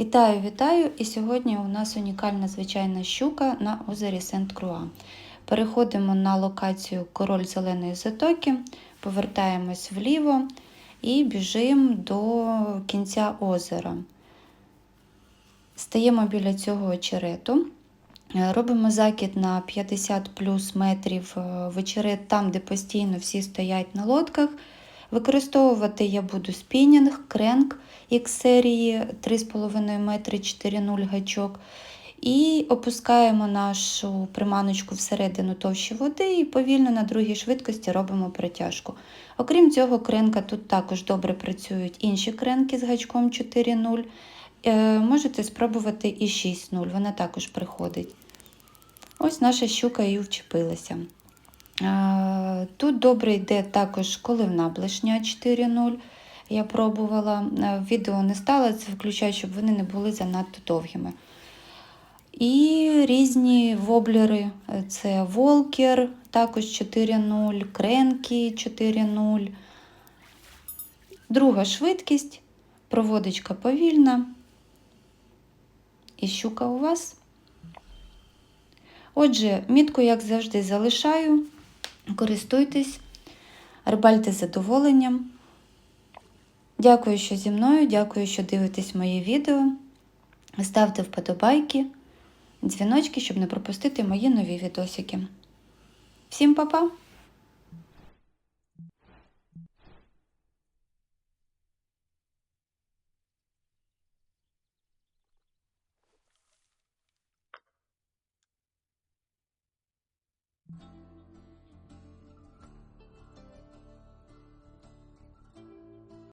Вітаю, вітаю! І сьогодні у нас унікальна звичайна щука на озері Сент-Круа. Переходимо на локацію Король Зеленої Затоки, повертаємось вліво і біжимо до кінця озера. Стаємо біля цього очерету. Робимо закид на 50 плюс метрів е, в очерет там, де постійно всі стоять на лодках. Використовувати я буду спінінг, кренк X серії 3,5 метри 4,0 гачок. І опускаємо нашу приманочку всередину товщі води і повільно на другій швидкості робимо притяжку. Окрім цього, кренка тут також добре працюють інші кренки з гачком 4,0. Е, можете спробувати і 6,0, вона також приходить. Ось наша щука і вчепилася. Е, Тут добре йде також коливна блешня 4.0. Я пробувала. Е, Відео не стало, це включаю, щоб вони не були занадто довгими. І різні воблери. Це Волкер, також 4.0, Кренкі 4.0. Друга швидкість, проводочка повільна. І щука у вас. Отже, мітку, як завжди, залишаю. Користуйтесь, рибальте з задоволенням. Дякую, що зі мною, дякую, що дивитесь моє відео. Ставте вподобайки, дзвіночки, щоб не пропустити мої нові відосики. Всім па-па!